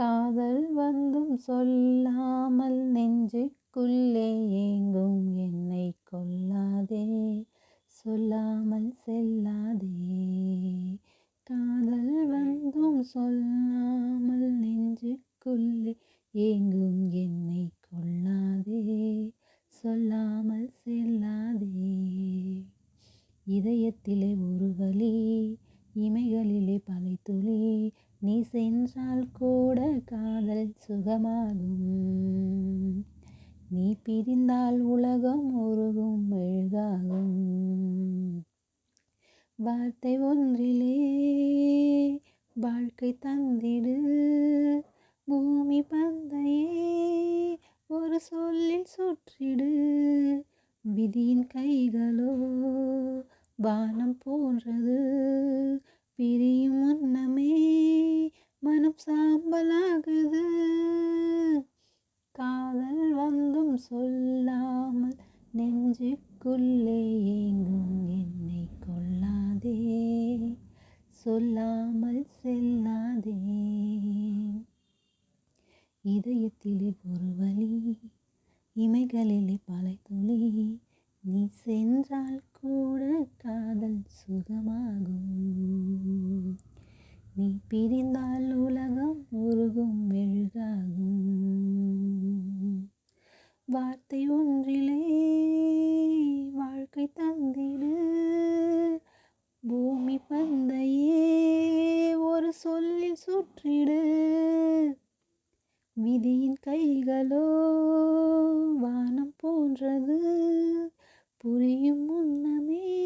காதல் வந்தும் சொல்லாமல் நெஞ்சுக்குள்ளே ஏங்கும் என்னை கொல்லாதே சொல்லாமல் செல்லாதே. காதல் வந்தும் சொல்லாமல் நெஞ்சுக்குள்ளே ஏங்கும் என்னை கொள்ளாதே சொல்லாமல் செல்லாதே. இதயத்திலே ஒரு வழி இமைகளிலே பலை துளி நீ சென்றால் கூட காதல் சுகமாகும். நீ பிரிந்தால் உலகம் உருகும் மெழுகாகும். வார்த்தை ஒன்றிலே வாழ்க்கை தந்திடு. பூமி பந்தையே ஒரு சொல்லில் சுற்றிடு. விதியின் கைகளோ வானம் போன்றது. பிரியும் முன்னமே மனம் சாம்பலாகுது. காதல் வந்தும் சொல்லாமல் நெஞ்சுக்குள்ளே ஏங்கும் என்னை கொள்ளாதே. சொல்லாமல் செல்லாதே. இதயத்திலே ஒரு வழி இமைகளிலே பல துளி. நீ சென்றால் கூட காதல் சுகமாகும். பிரிந்தால் உலகம் உருகும் மெழுகாகும் வார்த்தை ஒன்றிலே வாழ்க்கை தந்திடு. பூமி பந்தையே ஒரு சொல்லில் சுற்றிடு. விதியின் கைகளோ வானம் போன்றது. புரியும் முன்னமே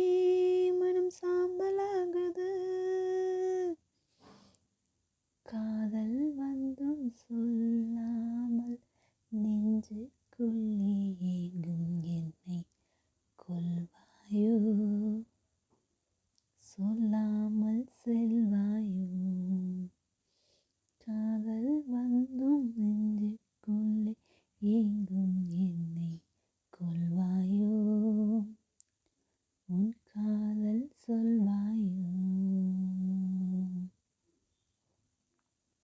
மனம் சாம்பலாகுது காதல் வந்தும் சொல்லாமல் நெஞ்சுக்குள்ளே ஏங்கும் என்னை கொள்வாயோ